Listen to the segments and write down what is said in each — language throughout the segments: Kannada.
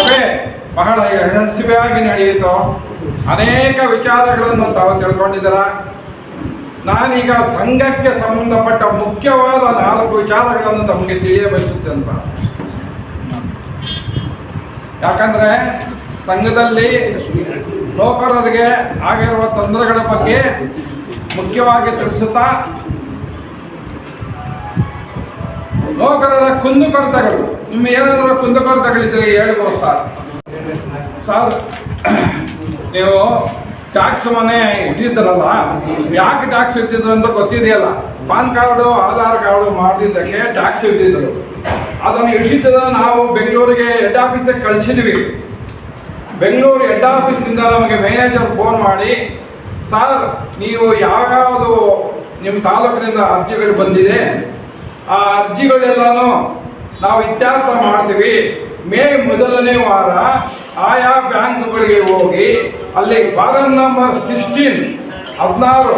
ಸಭೆ ಬಹಳ ಯಶಸ್ವಿಯಾಗಿ ನಡೆಯಿತು. ಅನೇಕ ವಿಚಾರಗಳನ್ನು ತಾವು ತಿಳ್ಕೊಂಡಿದ್ದೀರ. ನಾನೀಗ ಸಂಘಕ್ಕೆ ಸಂಬಂಧಪಟ್ಟ ಮುಖ್ಯವಾದ ನಾಲ್ಕು ವಿಚಾರಗಳನ್ನು ತಮಗೆ ತಿಳಿಯ ಬಯಸುತ್ತೇನೆ ಸರ್. ಯಾಕಂದ್ರೆ ಸಂಘದಲ್ಲಿ ನೌಕರರಿಗೆ ಆಗಿರುವ ತೊಂದರೆಗಳ ಬಗ್ಗೆ ಮುಖ್ಯವಾಗಿ ತಿಳಿಸುತ್ತಾ ನೌಕರರ ಕುಂದುಕೊರತೆಗಳು. ನಿಮ್ಮ ಏನಾದರೂ ಕುಂದುಕೊರತೆಗಳಿದ್ರೆ ಹೇಳ್ಬೋದು ಸರ್ ಸರ್ ನೀವು ಟ್ಯಾಕ್ಸ್ ಮನೆ ಇಟ್ಟಿದ್ರಲ್ಲ, ಯಾಕೆ ಟ್ಯಾಕ್ಸ್ ಇಟ್ಟಿದ್ರು ಅಂತ ಗೊತ್ತಿದೆಯಲ್ಲ. ಪಾನ್ ಕಾರ್ಡು, ಆಧಾರ್ ಕಾರ್ಡು ಮಾಡಿದ್ದಕ್ಕೆ ಟ್ಯಾಕ್ಸ್ ಇಟ್ಟಿದ್ರು. ಅದನ್ನು ಇಟ್ಟಿದ್ದ ನಾವು ಬೆಂಗಳೂರಿಗೆ ಹೆಡ್ ಆಫೀಸಿಗೆ ಕಳಿಸಿದ್ವಿ. ಬೆಂಗಳೂರು ಹೆಡ್ ಆಫೀಸಿಂದ ನಮಗೆ ಮ್ಯಾನೇಜರ್ ಫೋನ್ ಮಾಡಿ, ಸರ್, ನೀವು ಯಾವ್ಯಾವುದು ನಿಮ್ಮ ತಾಲೂಕಿನಿಂದ ಅರ್ಜಿಗಳು ಬಂದಿದೆ ಆ ಅರ್ಜಿಗಳೆಲ್ಲನೂ ನಾವು ಇತ್ಯರ್ಥ ಮಾಡ್ತೀವಿ. ಮೇ ಮೊದಲನೇ ವಾರ ಆಯಾ ಬ್ಯಾಂಕ್ಗಳಿಗೆ ಹೋಗಿ ಅಲ್ಲಿ ಫಾರಂ ನಂಬರ್ ಸಿಕ್ಸ್ಟೀನ್, ಹದಿನಾರು,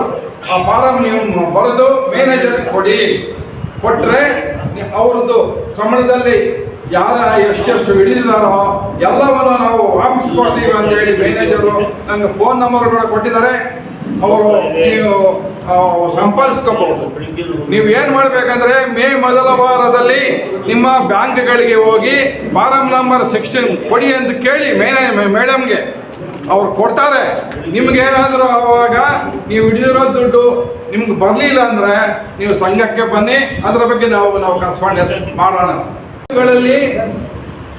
ಆ ಫಾರಂ ನೀವು ಬರೆದು ಮ್ಯಾನೇಜರ್ ಕೊಡಿ. ಕೊಟ್ಟರೆ ಅವ್ರದ್ದು ಸಂಬಳದಲ್ಲಿ ಯಾರ ಎಷ್ಟೆಷ್ಟು ಹಿಡಿದಿದ್ದಾರೋ ಎಲ್ಲವನ್ನು ನಾವು ವಾಪಸ್ ಕೊಡ್ತೀವಿ ಅಂತ ಹೇಳಿ ಮ್ಯಾನೇಜರು ನನಗೆ ಫೋನ್ ನಂಬರ್ ಕೂಡ ಕೊಟ್ಟಿದ್ದಾರೆ. ಅವರು ನೀವು ಸಂಪಾದಿಸ್ಕೋಬಹುದು. ನೀವು ಏನು ಮಾಡಬೇಕಂದ್ರೆ, ಮೇ ಮೊದಲ ವಾರದಲ್ಲಿ ನಿಮ್ಮ ಬ್ಯಾಂಕ್ಗಳಿಗೆ ಹೋಗಿ ಫಾರಂ ನಂಬರ್ ಸಿಕ್ಸ್ಟೀನ್ ಕೊಡಿ ಅಂತ ಕೇಳಿ ಮೇಡಮ್ಗೆ. ಅವ್ರು ಕೊಡ್ತಾರೆ. ನಿಮ್ಗೇನಾದರೂ ಆವಾಗ ನೀವು ಹಿಡಿದಿರೋ ದುಡ್ಡು ನಿಮ್ಗೆ ಬರಲಿಲ್ಲ ಅಂದರೆ ನೀವು ಸಂಘಕ್ಕೆ ಬನ್ನಿ. ಅದರ ಬಗ್ಗೆ ನಾವು ನಾವು ಕಸ್ಪಾಂಡೆಸ್ ಮಾಡೋಣ.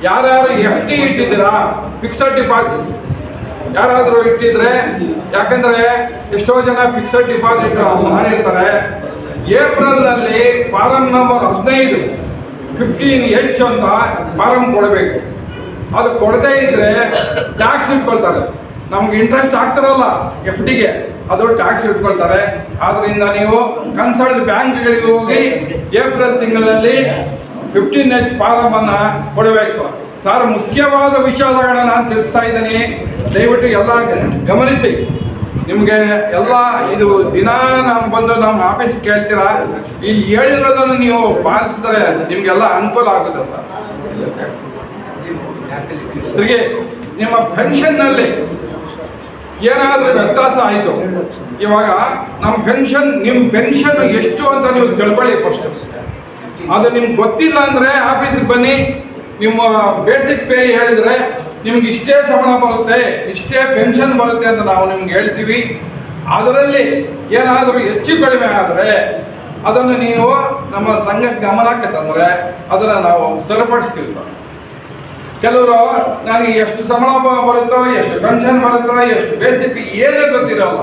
ಯಾರ್ಯಾರು ಎಫ್ ಡಿ ಇಟ್ಟಿದ್ದೀರಾ ಫಿಕ್ಸಡ್ ಡಿಪಾಸಿಟ್ ಯಾರಾದರೂ ಇಟ್ಟಿದ್ರೆ, ಯಾಕಂದ್ರೆ ಎಷ್ಟೋ ಜನ ಫಿಕ್ಸಡ್ ಡಿಪಾಸಿಟ್ ಮಾಡಿರ್ತಾರೆ ಏಪ್ರಿಲ್ನಲ್ಲಿ ಫಾರಂ ನಂಬರ್ ಹದಿನೈದು ಫಿಫ್ಟೀನ್ ಎಚ್ ಅಂತ ಫಾರಂ ಕೊಡಬೇಕು. ಅದು ಕೊಡದೇ ಇದ್ರೆ ಟ್ಯಾಕ್ಸ್ ಇಟ್ಕೊಳ್ತಾರೆ. ನಮ್ಗೆ ಇಂಟ್ರೆಸ್ಟ್ ಆಗ್ತಾರಲ್ಲ ಎಫ್ ಡಿಗೆ ಅದು ಟ್ಯಾಕ್ಸ್ ಇಟ್ಕೊಳ್ತಾರೆ. ಆದ್ರಿಂದ ನೀವು ಕನ್ಸಲ್ಟ್ ಬ್ಯಾಂಕ್ಗಳಿಗೆ ಹೋಗಿ ಏಪ್ರಿಲ್ ತಿಂಗಳಲ್ಲಿ ಫಿಫ್ಟೀನ್ ಎಚ್ ಅನ್ನ ಕೊಡಬೇಕು ಸರ್. ಸರ್ ಮುಖ್ಯವಾದ ವಿಚಾರಗಳನ್ನ ನಾನು ತಿಳಿಸ್ತಾ ಇದ್ದೀನಿ. ದಯವಿಟ್ಟು ಎಲ್ಲ ಗಮನಿಸಿ. ನಿಮಗೆ ಎಲ್ಲ ಇದು ದಿನ ನಾನು ಬಂದು ನಮ್ಮ ಆಫೀಸ್ ಕೇಳ್ತೀರಾ? ಈ ಹೇಳಿರೋದನ್ನು ನೀವು ಪಾಲಿಸಿದ್ರೆ ನಿಮಗೆಲ್ಲ ಅನುಕೂಲ ಆಗುತ್ತೆ ಸರ್. ತಿರುಗಿ ನಿಮ್ಮ ಪೆನ್ಷನ್ನಲ್ಲಿ ಏನಾದರೂ ವ್ಯತ್ಯಾಸ ಆಯಿತು? ಇವಾಗ ನಮ್ಮ ಪೆನ್ಷನ್, ನಿಮ್ಮ ಪೆನ್ಷನ್ ಎಷ್ಟು ಅಂತ ನೀವು ತಿಳ್ಕೊಳ್ಳಿ ಫಸ್ಟ್. ಅದು ನಿಮ್ಗೆ ಗೊತ್ತಿಲ್ಲ ಅಂದರೆ ಆಫೀಸಿಗೆ ಬನ್ನಿ. ನಿಮ್ಮ ಬೇಸಿಕ್ ಪೇ ಹೇಳಿದರೆ ನಿಮ್ಗೆ ಇಷ್ಟೇ ಸಂಬಳ ಬರುತ್ತೆ, ಇಷ್ಟೇ ಪೆನ್ಷನ್ ಬರುತ್ತೆ ಅಂತ ನಾವು ನಿಮ್ಗೆ ಹೇಳ್ತೀವಿ. ಅದರಲ್ಲಿ ಏನಾದರೂ ಹೆಚ್ಚು ಕಡಿಮೆ ಆದರೆ ಅದನ್ನು ನೀವು ನಮ್ಮ ಸಂಘಕ್ಕೆ ಗಮನಕ್ಕೆ ತಂದರೆ ಅದನ್ನು ನಾವು ಸರಿಪಡಿಸ್ತೀವಿ ಸರ್. ಕೆಲವರು, ನನಗೆ ಎಷ್ಟು ಸಂಬಳ ಬರುತ್ತೋ, ಎಷ್ಟು ಪೆನ್ಷನ್ ಬರುತ್ತೋ, ಎಷ್ಟು ಬೇಸಿಕ್ ಏನೇ ಗೊತ್ತಿರಲ್ಲ.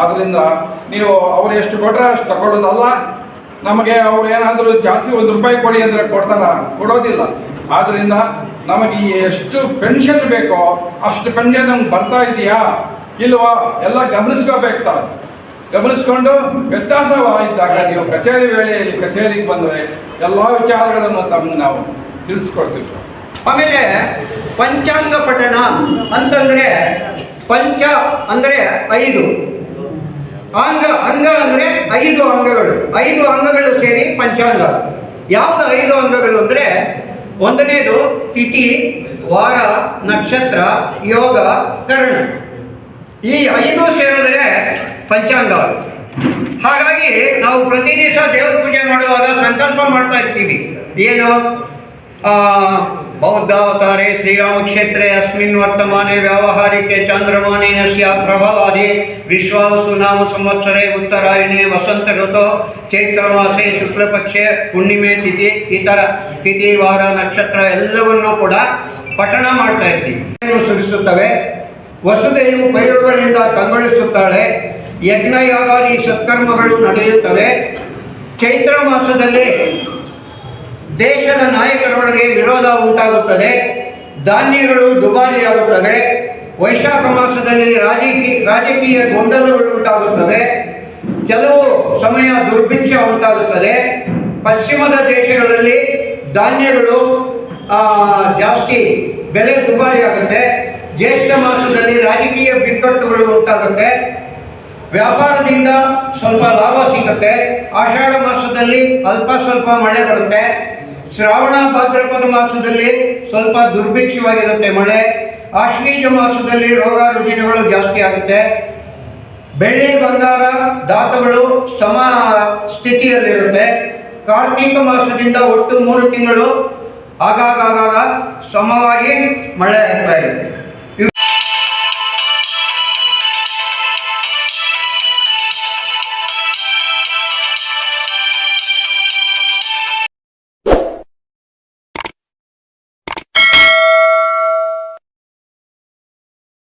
ಆದ್ದರಿಂದ ನೀವು ಅವ್ರು ಎಷ್ಟು ಕೊಟ್ಟರೆ ಅಷ್ಟು ತಗೊಳ್ಳೋದಲ್ಲ. ನಮಗೆ ಅವ್ರು ಏನಾದರೂ ಜಾಸ್ತಿ ಒಂದು ರೂಪಾಯಿ ಕೊಡಿ ಅಂದರೆ ಕೊಡ್ತಾರ? ಕೊಡೋದಿಲ್ಲ. ಆದ್ದರಿಂದ ನಮಗೆ ಎಷ್ಟು ಪೆನ್ಷನ್ ಬೇಕೋ ಅಷ್ಟು ಪೆನ್ಷನ್ ನಮ್ಗೆ ಬರ್ತಾ ಇದೆಯಾ? ಇಲ್ವಾ? ಎಲ್ಲ ಗಮನಿಸ್ಕೋಬೇಕು ಸರ್. ಗಮನಿಸ್ಕೊಂಡು ವ್ಯತ್ಯಾಸವಾಗಿದ್ದಾಗ ನೀವು ಕಚೇರಿ ವೇಳೆಯಲ್ಲಿ ಕಚೇರಿಗೆ ಬಂದರೆ ಎಲ್ಲ ವಿಚಾರಗಳನ್ನು ತಮ್ಮ ನಾವು ತಿಳಿಸ್ಕೊಡ್ತೀವಿ ಸರ್. ಆಮೇಲೆ ಪಂಚಾಂಗ ಪಠಣ ಅಂತಂದ್ರೆ ಪಂಚ ಅಂದ್ರೆ ಐದು. ಅಂಗ ಅಂಗ ಅಂದ್ರೆ ಐದು ಅಂಗಗಳು. ಐದು ಅಂಗಗಳು ಸೇರಿ ಪಂಚಾಂಗ. ಯಾವುದು ಐದು ಅಂಗಗಳು ಅಂದ್ರೆ ಒಂದನೇದು ತಿಥಿ, ವಾರ, ನಕ್ಷತ್ರ, ಯೋಗ, ಕರ್ಣ. ಈ ಐದು ಸೇರಿದರೆ ಪಂಚಾಂಗ. ಹಾಗಾಗಿ ನಾವು ಪ್ರತಿ ದಿವಸ ದೇವ್ರ ಪೂಜೆ ಮಾಡುವಾಗ ಸಂಕಲ್ಪ ಮಾಡ್ತಾ ಇರ್ತೀವಿ. ಏನು? ಆ, ಬೌದ್ಧಾವತಾರೆ ಶ್ರೀರಾಮಕ್ಷೇತ್ರೆ ಅಸ್ಮಿನ್ ವರ್ತಮಾನೆ ವ್ಯಾವಹಾರಿಕೆ ಚಾಂದ್ರಮಾನೇನಸ್ಯ ಪ್ರಭವಾದಿ ವಿಶ್ವಾವಸು ನಾಮ ಸಂವತ್ಸರೆ ಉತ್ತರಾಯಣೆ ವಸಂತ ಋತು ಚೈತ್ರ ಮಾಸೆ ಶುಕ್ಲಪಕ್ಷೆ ಹುಣ್ಣಿಮೆ ತಿಥಿ ಈ ಥರ ತಿಥಿ ವಾರ ನಕ್ಷತ್ರ ಎಲ್ಲವನ್ನೂ ಕೂಡ ಪಠಣ ಮಾಡ್ತಾ ಇರ್ತೀವಿ. ಸುರಿಸುತ್ತವೆ? ವಸುದೆಯು ಪೈರುಗಳಿಂದ ಕಂಗೊಳಿಸುತ್ತಾಳೆ. ಯಜ್ಞಯಾಗಾದಿ ಸತ್ಕರ್ಮಗಳು ನಡೆಯುತ್ತವೆ. ಚೈತ್ರ ಮಾಸದಲ್ಲಿ ದೇಶದ ನಾಯಕರೊಳಗೆ ವಿರೋಧ ಉಂಟಾಗುತ್ತದೆ, ಧಾನ್ಯಗಳು ದುಬಾರಿಯಾಗುತ್ತವೆ, ವೈಶಾಖ ಮಾಸದಲ್ಲಿ ರಾಜಕೀಯ ರಾಜಕೀಯ ಗೊಂದಲಗಳು ಉಂಟಾಗುತ್ತವೆ, ಕೆಲವು ಸಮಯ ದುರ್ಭಿಕ್ಷ ಉಂಟಾಗುತ್ತದೆ. ಪಶ್ಚಿಮದ ದೇಶಗಳಲ್ಲಿ ಧಾನ್ಯಗಳು ಜಾಸ್ತಿ ಬೆಲೆ ದುಬಾರಿಯಾಗುತ್ತೆ. ಜ್ಯೇಷ್ಠ ಮಾಸದಲ್ಲಿ ರಾಜಕೀಯ ಬಿಕ್ಕಟ್ಟುಗಳು ಉಂಟಾಗುತ್ತೆ. ವ್ಯಾಪಾರದಿಂದ ಸ್ವಲ್ಪ ಲಾಭ ಸಿಗುತ್ತೆ. ಆಷಾಢ ಮಾಸದಲ್ಲಿ ಅಲ್ಪ ಸ್ವಲ್ಪ ಮಳೆ ಬರುತ್ತೆ. ಶ್ರಾವಣ ಭಾದ್ರಪದ ಮಾಸದಲ್ಲಿ ಸ್ವಲ್ಪ ದುರ್ಭಿಕ್ಷವಾಗಿರುತ್ತೆ ಮಳೆ. ಆಶ್ವೀಜ ಮಾಸದಲ್ಲಿ ರೋಗ ರುಜಿನಗಳು ಜಾಸ್ತಿ ಆಗುತ್ತೆ. ಬೆಳ್ಳಿ, ಬಂಗಾರ ಧಾತುಗಳು ಸಮ ಸ್ಥಿತಿಯಲ್ಲಿರುತ್ತೆ. ಕಾರ್ತೀಕ ಮಾಸದಿಂದ ಒಟ್ಟು ಮೂರು ತಿಂಗಳು ಆಗಾಗ ಆಗಾಗ ಸಮವಾಗಿ ಮಳೆ ಆಗ್ತಾ ಇರುತ್ತೆ.